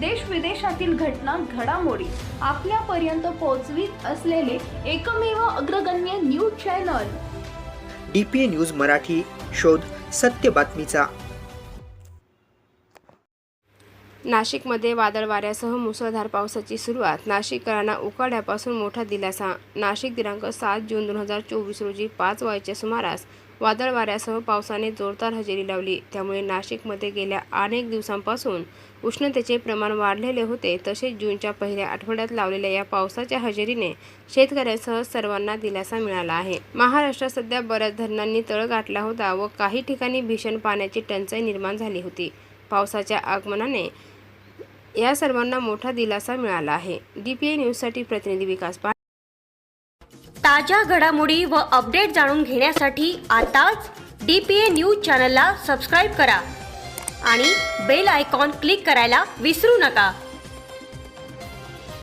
देश विदेशातील घटना घडामोडी आपल्यापर्यंत पोहोचवीत असलेले एकमेव अग्रगण्य news channel. D P A news Marathi शोध सत्य बातमीचा नाशिकमध्ये वादळ वाऱ्यासह मुसळधार पावसाची सुरुवात. नाशिककरांना उकाड्यापासून मोठा दिलासा. नाशिक दिनांक सात जून दोन हजार चोवीस रोजी पाच वाजेच्या सुमारास वादळ वाऱ्यासह पावसाने जोरदार हजेरी लावली. त्यामुळे नाशिकमध्ये गेल्या अनेक दिवसांपासून उष्णतेचे प्रमाण वाढलेले होते. तसेच जूनच्या पहिल्या आठवड्यात लावलेल्या या पावसाच्या हजेरीने शेतकऱ्यांसह सर्वांना दिलासा मिळाला आहे. महाराष्ट्रात सध्या बऱ्याच धरणांनी तळ गाठला होता व काही ठिकाणी भीषण पाण्याची टंचाई निर्माण झाली होती. पावसाच्या आगमनाने या सर्वांना मोठा दिलासा मिळाला आहे. डीपीए न्यूजसाठी प्रतिनिधी विकास पाटील ताज्या घडामोडी व अपडेट जाणून घेण्यासाठी आताच डी पी ए न्यूज चॅनलला सबस्क्राईब करा आणि बेल आयकॉन क्लिक करायला विसरू नका.